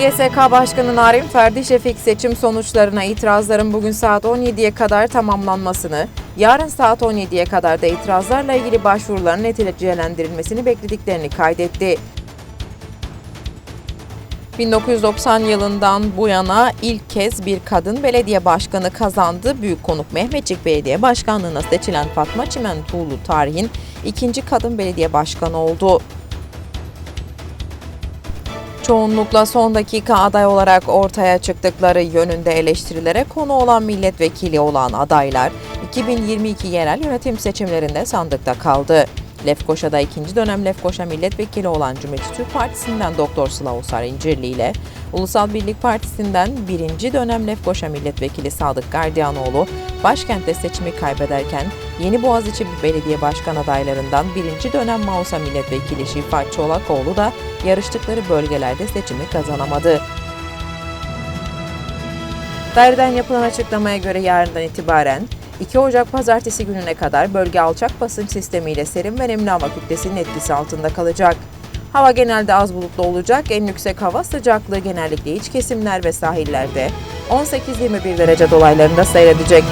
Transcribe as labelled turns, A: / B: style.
A: YSK Başkanı Narim Ferdi Şefik seçim sonuçlarına itirazların bugün saat 17'ye kadar tamamlanmasını, yarın saat 17'ye kadar da itirazlarla ilgili başvuruların neticelendirilmesini beklediklerini kaydetti. 1990 yılından bu yana ilk kez bir kadın belediye başkanı kazandı. Büyük konuk Mehmetçik Belediye Başkanlığı'na seçilen Fatma Çimen Tuğlu tarihin ikinci kadın belediye başkanı oldu. Çoğunlukla son dakika aday olarak ortaya çıktıkları yönünde eleştirilere konu olan milletvekili olan adaylar 2022 yerel yönetim seçimlerinde sandıkta kaldı. Lefkoşa'da ikinci dönem Lefkoşa milletvekili olan Cumhuriyetçi Türk Partisi'nden Doktor Sıla İncirli ile Ulusal Birlik Partisi'nden birinci dönem Lefkoşa milletvekili Sadık Gardiyanoğlu başkentte seçimi kaybederken Yeni Boğaziçi Belediye Başkan adaylarından birinci dönem Mausa milletvekili Şifat Çolakoğlu da yarıştıkları bölgelerde seçimi kazanamadı. Daireden yapılan açıklamaya göre yarından itibaren 2 Ocak pazartesi gününe kadar bölge alçak basınç sistemiyle serin ve nemli hava kütlesinin etkisi altında kalacak. Hava genelde az bulutlu olacak. En yüksek hava sıcaklığı genellikle iç kesimler ve sahillerde 18-21 derece dolaylarında seyredecek.